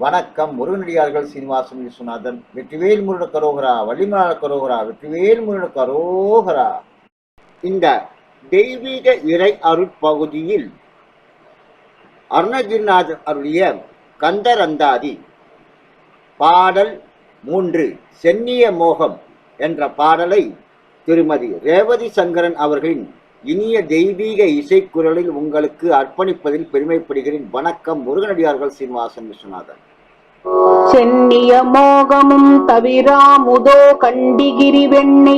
வணக்கம் முருகனடியார்கள் சீனிவாசன் விஸ்வநாதன் வெற்றிவேல் முருட கரோகரா வள்ளிமலாள கரோகரா வெற்றிவேல் முருட கரோகரா. இந்த தெய்வீக இறை அருட்பகுதியில் அருணகிரிநாதர் அருளிய கந்தரந்தாதி பாடல் மூன்று சென்னிய மோகம் என்ற பாடலை திருமதி ரேவதி சங்கரன் அவர்களின் இனிய தெய்வீக இசைக்குரலில் உங்களுக்கு அர்ப்பணிப்பதில் பெருமைப்படுகிறேன். வணக்கம் முருகனடியார்கள் சீனிவாசன் விஸ்வநாதன். சென்னிய மோகமும் தவிராமுதோ கண்டிகிரி வெண்ணை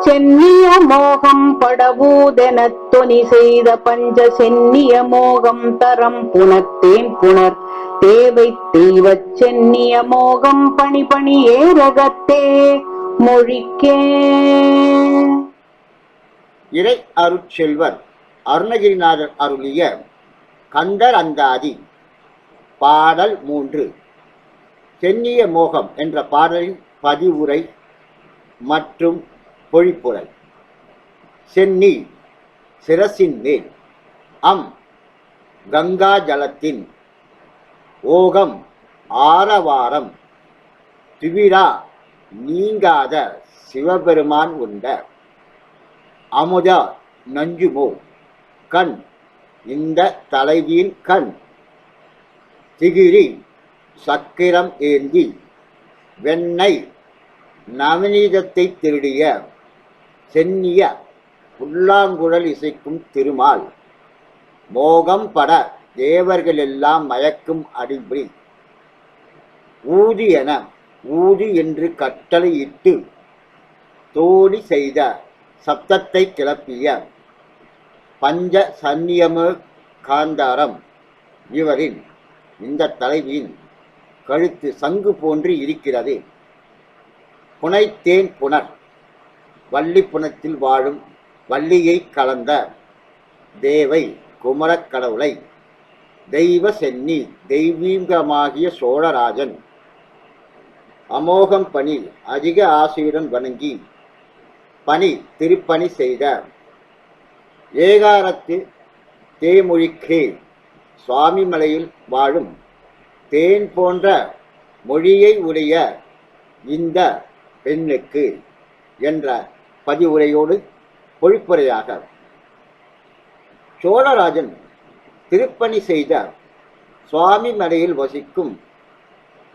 சென்னிய மோகம் படவூதென தொனி செய்த பஞ்ச சென்னிய மோகம் தரம் புனத்தேன் புனர். தேவை தெய்வச் சென்னிய மோகம் பணி பணி ஏரகத்தே மொழிக்கே. இறை அருட்செல்வர் அருணகிரிநாதர் அருளிய கந்தர் அந்தாதி பாடல் மூன்று. சென்னிய மோகம் என்ற பாடலின் பதிவுரை மற்றும் பொழிப்புரை. சென்னி சிரசின் மேல். அம் கங்கா ஜலத்தின். ஓகம் ஆரவாரம். திவிரா நீங்காத சிவபெருமான் உண்ட அமுதா நஞ்சுமோ கண் இந்த தலைவியின் கண். திகிரி சக்கிரம் ஏந்தி. வெண்ணெய் நவநீதத்தை திருடிய. சென்னிய புல்லாங்குழல் இசைக்கும் திருமால். மோகம் பட தேவர்களெல்லாம் மயக்கும் அடிபடி. ஊதி என ஊதி என்று கட்டளையிட்டு தோடி செய்த சப்தத்தை கிளப்பிய பஞ்ச சந்நியம காந்தாரம் இவரின் இந்த தலைவியின் கழுத்து சங்கு போன்று இருக்கிறது. புனைத்தேன் புனர். வள்ளி புனத்தில் வாழும் வள்ளியை கலந்த தேவை குமரக் கடவுளை. தெய்வ சென்னி தெய்வீங்கமாகிய சோழராஜன். அமோகம் பணி அதிக ஆசையுடன் வணங்கி பணி திருப்பணி செய்த. ஏகாரத்து தேமொழிக்கே சுவாமி மலையில் வாழும். தேன் போன்ற மொழியை உடைய இந்த பெண்ணுக்கு என்ற பதிவுரையோடு பொழிப்புரையாக. சோழராஜன் திருப்பணி செய்த சுவாமி மலையில் வசிக்கும்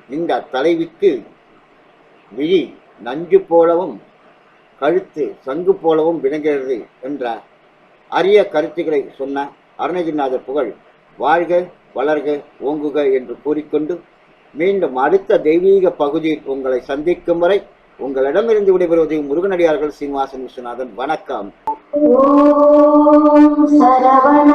இந்த தலைவிக்கு விழி நஞ்சு போலவும் கழுத்து சங்கு போலவும் விளங்குகிறது என்ற அரிய கருத்துக்களை சொன்ன அருணகிரிநாதர் புகழ் வாழ்க வளர்க ஓங்குக என்று கூறிக்கொண்டு மீண்டும் அடுத்த தெய்வீக பகுதியில் உங்களை சந்திக்கும் வரை உங்களிடமிருந்து விடைபெறுவது முருகனடியார்கள் சீனிவாசன் விஸ்வநாதன். வணக்கம். ஓம் சரவண